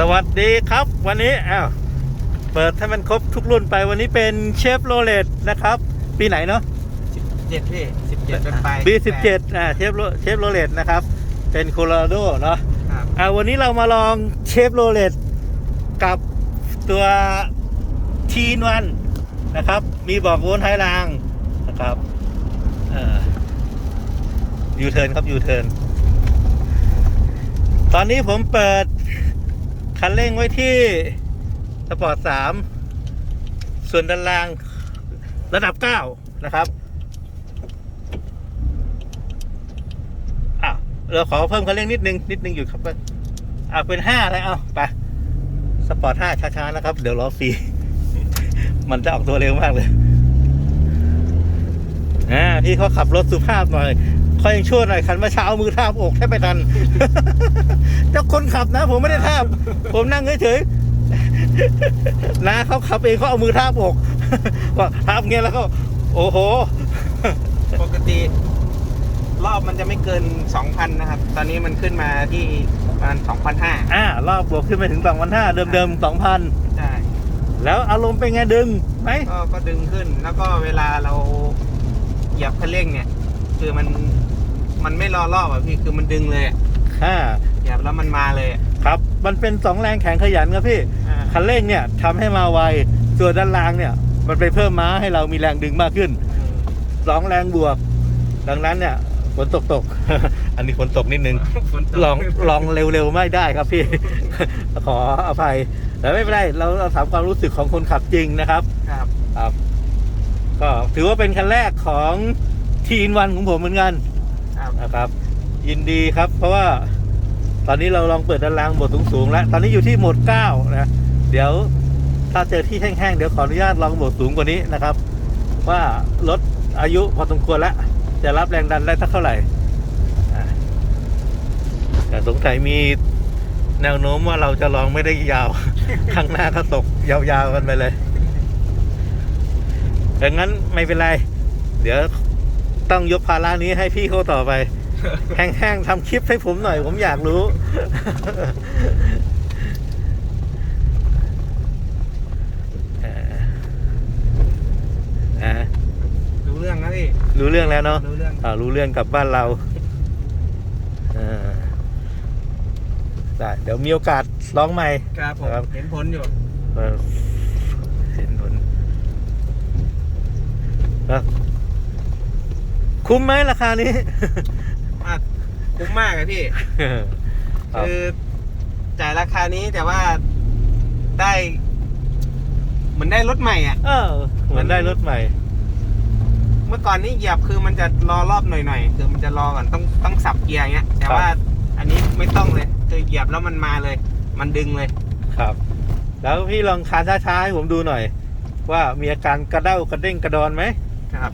สวัสดีครับ วันนี้อ้าวเปิดให้มันครบทุกรุ่นไปวันนี้เป็นเชฟโรเลตนะครับ ปีไหนเนาะเจ็ดพี่สิบเจ็ดเป็นไปปี17อ่าเชฟโรเชฟโรเลตนะครับ เป็นโคโลราโดเนาะครับอ่าวันนี้เรามาลองเชฟโรเลตกับตัวทีนวันนะครับ มีบอกโวนท้ายรางนะครับยูเทิร์นครับยูเทิร์นตอนนี้ผมเปิด คันเร่งไว้ที่สปอร์ตสามส่วนด้านล่างระดับเก้านะครับอะเราขอเพิ่มคันเร่งนิดนึง นิดนึงอยู่ครับอะเป็นห้าเลยเอาไปสปอร์ตห้าช้าๆนะครับ เดี๋ยวรอฟรีมันจะออกตัวเร็วมากเลยอ่าพี่เขาขับรถสุภาพหน่อย เขายังช่วยหน่อยคันเมื่อเช้ามือทาบอกแทบไม่ทันเจ้าคนขับนะ ผมไม่ได้ทาบ ผมนั่งเฉยๆนะเขาขับเองเขาเอามือทาบอกว่าทาบเงี้ยแล้วก็ โอ้โห ปกติ รอบมันจะไม่เกินสองพันนะครับ ตอนนี้มันขึ้นมาที่ประมาณสองพันห้าอ่ารอบบวกขึ้นไปถึงสองพันห้าเดิมๆสองพันใช่แล้วอารมณ์เป็นไงดึงไหมก็ก็ดึงขึ้นแล้วก็เวลาเราเหยียบคันเร่งเนี่ย คือมันมันไม่รอรอบอะพี่คือมันดึงเลยอะอ่าเหยียบแล้วมันมาเลยอะครับ มันเป็นสองแรงแข็งขยันครับพี่ อ่าคันเร่งเนี่ยทำให้มาไว ส่วนด้านล่างเนี่ย มันไปเพิ่มม้าให้เรามีแรงดึงมากขึ้น สองแรงบวก ดังนั้นเนี่ยฝนตกตก อันนี้ฝนตกนิดนึง ฝนตกลองลองเร็วๆไม่ได้ครับพี่ ขออภัย แต่ไม่เป็นไร เราเราถามความรู้สึกของคนขับจริงนะครับ ครับ ครับ ก็ถือว่าเป็นคันแรกของ ทีนวันของผมเหมือนกันครับ นะครับ ยินดีครับ เพราะว่าตอนนี้เราลองเปิดด้านล่างโหมดสูงๆแล้ว ตอนนี้อยู่ที่โหมดเก้านะเดี๋ยวถ้าเจอที่แห้งๆเดี๋ยวขออนุญาตลองโหมดสูงกว่านี้นะครับ ว่ารถอายุพอสมควรแล้ว จะรับแรงดันได้สักเท่าไหร่อ่าแต่สงสัยมีแนวโน้มว่าเราจะลองไม่ได้ยาว ข้างหน้าก็ตกยาวๆกันไปเลยดังนั้นไม่เป็นไร เดี๋ยว ต้องยกภาระนี้ให้พี่เขาต่อไป แห้งๆทำคลิปให้ผมหน่อย ผมอยากรู้เอ่ออ่ารู้เรื่องนะพี่รู้เรื่องแล้วเนาะรู้เรื่องอ่ารู้เรื่องกลับบ้านเราเออได้เดี๋ยวมีโอกาสร้องใหม่ ครับผมครับ เห็นผลอยู่เออเห็นผลแล้ว คุ้มไหมราคานี้มากคุ้มมากเลยพี่ ครับ คือจ่ายราคานี้แต่ว่าได้เหมือนได้รถใหม่อะ เออเหมือนได้รถใหม่ เมื่อก่อนนี่เหยียบคือมันจะรอรอบหน่อยๆคือมันจะรอก่อนต้องต้องสับเกียร์เงี้ย แต่ครับ ว่าอันนี้ไม่ต้องเลยคือเหยียบแล้วมันมาเลย มันดึงเลย ครับ แล้วพี่ลองคานช้าๆให้ผมดูหน่อย ว่ามีอาการกระเด้ากระเด้งกระดอนไหมครับ